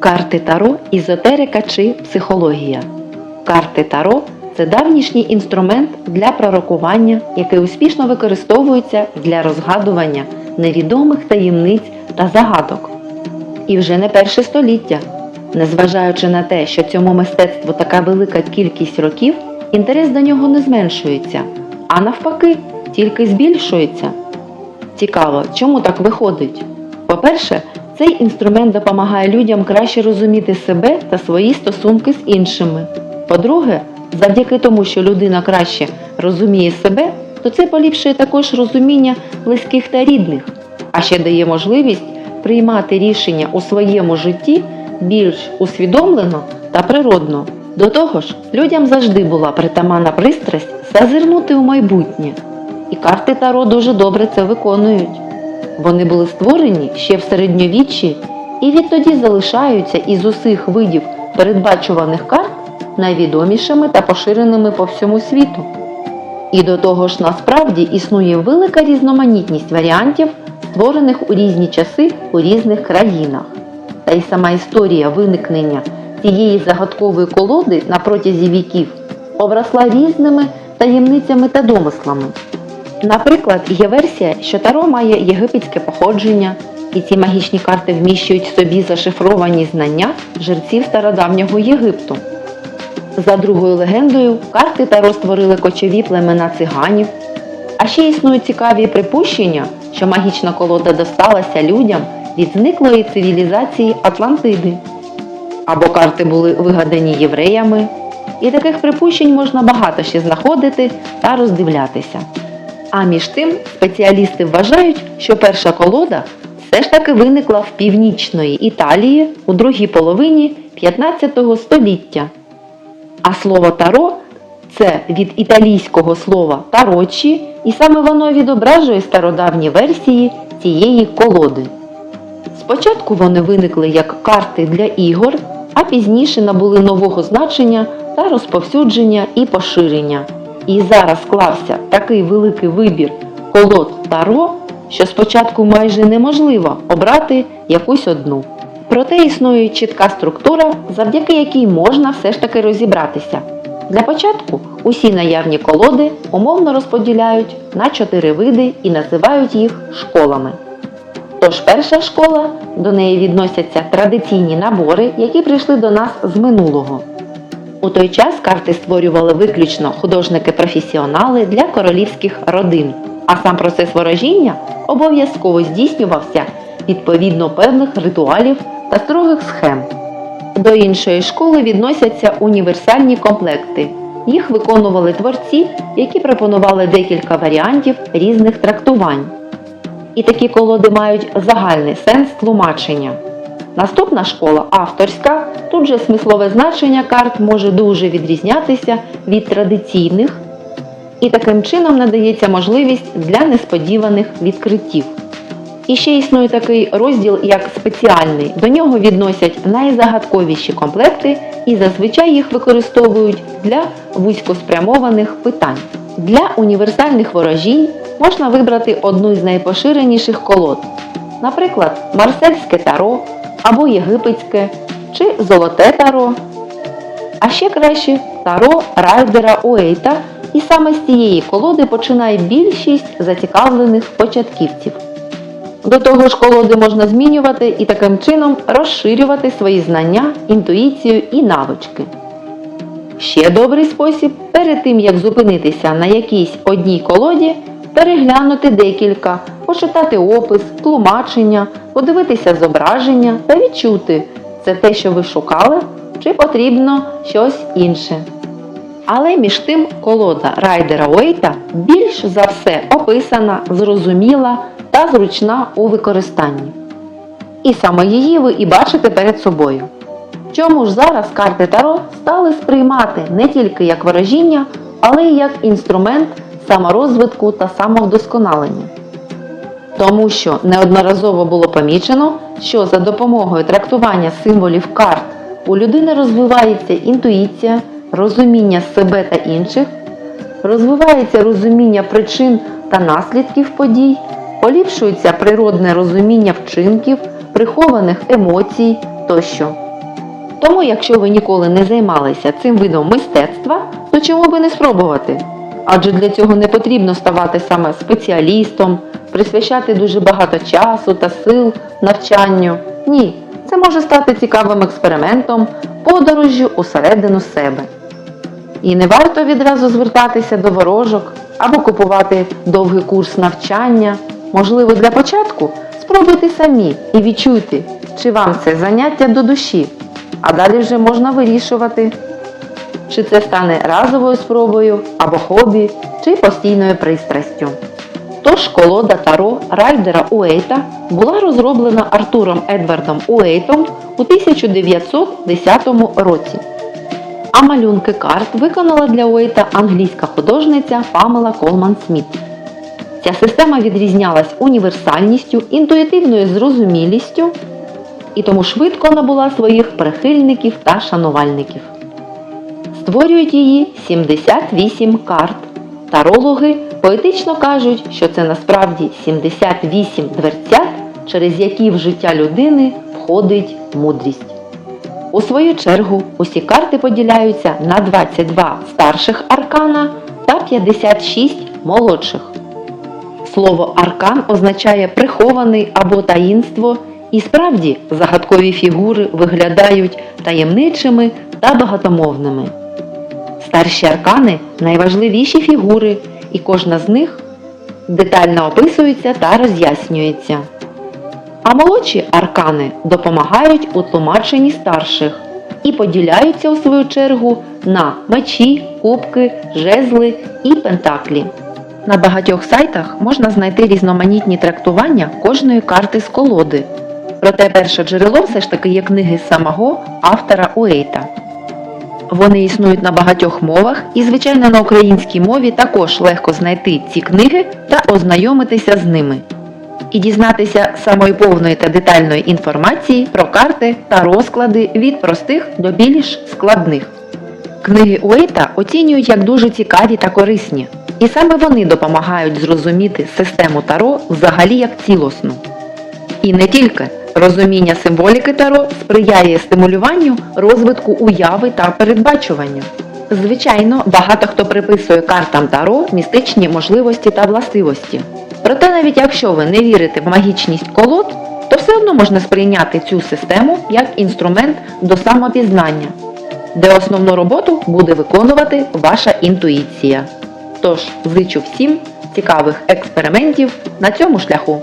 Карти Таро ізотерика чи психологія. Карти Таро це давнішній інструмент для пророкування, який успішно використовується для розгадування невідомих таємниць та загадок. І вже не перше століття. Незважаючи на те, що цьому мистецтву така велика кількість років, інтерес до нього не зменшується, а навпаки, тільки збільшується. Цікаво, чому так виходить? По-перше, цей інструмент допомагає людям краще розуміти себе та свої стосунки з іншими. По-друге, завдяки тому, що людина краще розуміє себе, то це поліпшує також розуміння близьких та рідних, а ще дає можливість приймати рішення у своєму житті більш усвідомлено та природно. До того ж, людям завжди була притаманна пристрасть зазирнути у майбутнє, і карти Таро дуже добре це виконують. Вони були створені ще в середньовіччі і відтоді залишаються із усіх видів передбачуваних карт найвідомішими та поширеними по всьому світу. І до того ж насправді існує велика різноманітність варіантів, створених у різні часи у різних країнах. Та й сама історія виникнення цієї загадкової колоди на протязі віків обросла різними таємницями та домислами. Наприклад, є версія, що Таро має єгипетське походження, і ці магічні карти вміщують в собі зашифровані знання жерців стародавнього Єгипту. За другою легендою, карти Таро створили кочові племена циганів. А ще існують цікаві припущення, що магічна колода досталася людям від зниклої цивілізації Атлантиди. Або карти були вигадані євреями. І таких припущень можна багато ще знаходити та роздивлятися. А між тим спеціалісти вважають, що перша колода все ж таки виникла в північної Італії у другій половині 15 століття. А слово таро це від італійського слова тарочі, і саме воно відображує стародавні версії цієї колоди. Спочатку вони виникли як карти для ігор, а пізніше набули нового значення та розповсюдження і поширення. І зараз склався такий великий вибір колод таро, що спочатку майже неможливо обрати якусь одну. Проте існує чітка структура, завдяки якій можна все ж таки розібратися. Для початку усі наявні колоди умовно розподіляють на чотири види і називають їх школами. Тож перша школа, до неї відносяться традиційні набори, які прийшли до нас з минулого. У той час карти створювали виключно художники-професіонали для королівських родин, а сам процес ворожіння обов'язково здійснювався відповідно певних ритуалів та строгих схем. До іншої школи відносяться універсальні комплекти. Їх виконували творці, які пропонували декілька варіантів різних трактувань. І такі колоди мають загальний сенс тлумачення. Наступна школа авторська. Тут же смислове значення карт може дуже відрізнятися від традиційних, і таким чином надається можливість для несподіваних відкриттів. І ще існує такий розділ, як спеціальний. До нього відносять найзагадковіші комплекти і зазвичай їх використовують для вузькоспрямованих питань. Для універсальних ворожінь можна вибрати одну з найпоширеніших колод, наприклад, марсельське таро або єгипетське чи золоте таро. А ще краще таро райдера Уейта, і саме з цієї колоди починає більшість зацікавлених початківців. До того ж, колоди можна змінювати і таким чином розширювати свої знання, інтуїцію і навички. Ще добрий спосіб перед тим як зупинитися на якійсь одній колоді, переглянути декілька, почитати опис, тлумачення, подивитися зображення та відчути, це те, що ви шукали, чи потрібно щось інше. Але між тим колода райдера Уейта більш за все описана, зрозуміла та зручна у використанні. І саме її ви і бачите перед собою. Чому ж зараз карти Таро стали сприймати не тільки як ворожіння, але й як інструмент саморозвитку та самовдосконалення? Тому що неодноразово було помічено, що за допомогою трактування символів карт у людини розвивається інтуїція, розуміння себе та інших, розвивається розуміння причин та наслідків подій, поліпшується природне розуміння вчинків, прихованих емоцій тощо. Тому, якщо ви ніколи не займалися цим видом мистецтва, то чому би не спробувати? Адже для цього не потрібно ставати саме спеціалістом, присвящати дуже багато часу та сил навчанню. Ні, це може стати цікавим експериментом, подорожжю усередину себе. І не варто відразу звертатися до ворожок або купувати довгий курс навчання. Можливо, для початку спробуйте самі і відчуйте, чи вам це заняття до душі, а далі вже можна вирішувати, чи це стане разовою спробою або хобі, чи постійною пристрастю. Тож колода Таро Райдера Уейта була розроблена Артуром Едвардом Уейтом у 1910 році. А малюнки карт виконала для Уейта англійська художниця Памела Колман Сміт. Ця система відрізнялась універсальністю, інтуїтивною зрозумілістю і тому швидко набула своїх прихильників та шанувальників. Створюють її 78 карт. Тарологи поетично кажуть, що це насправді 78 дверцят, через які в життя людини входить мудрість. У свою чергу усі карти поділяються на 22 старших аркана та 56 молодших. Слово аркан означає прихований або таїнство, і справді загадкові фігури виглядають таємничими та багатомовними. Старші аркани найважливіші фігури, і кожна з них детально описується та роз'яснюється. А молодші аркани допомагають у тлумаченні старших і поділяються у свою чергу на мечі, кубки, жезли і пентаклі. На багатьох сайтах можна знайти різноманітні трактування кожної карти з колоди. Проте перше джерело все ж таки є книги самого автора Уейта. Вони існують на багатьох мовах, і, звичайно, на українській мові також легко знайти ці книги та ознайомитися з ними. І дізнатися самої повної та детальної інформації про карти та розклади від простих до більш складних. Книги Уейта оцінюють як дуже цікаві та корисні, і саме вони допомагають зрозуміти систему Таро взагалі як цілісну. І не тільки розуміння символіки Таро сприяє стимулюванню розвитку уяви та передбачуванню. Звичайно, багато хто приписує картам Таро містичні можливості та властивості. Проте навіть якщо ви не вірите в магічність колод, то все одно можна сприйняти цю систему як інструмент до самопізнання, де основну роботу буде виконувати ваша інтуїція. Тож зичу всім цікавих експериментів на цьому шляху.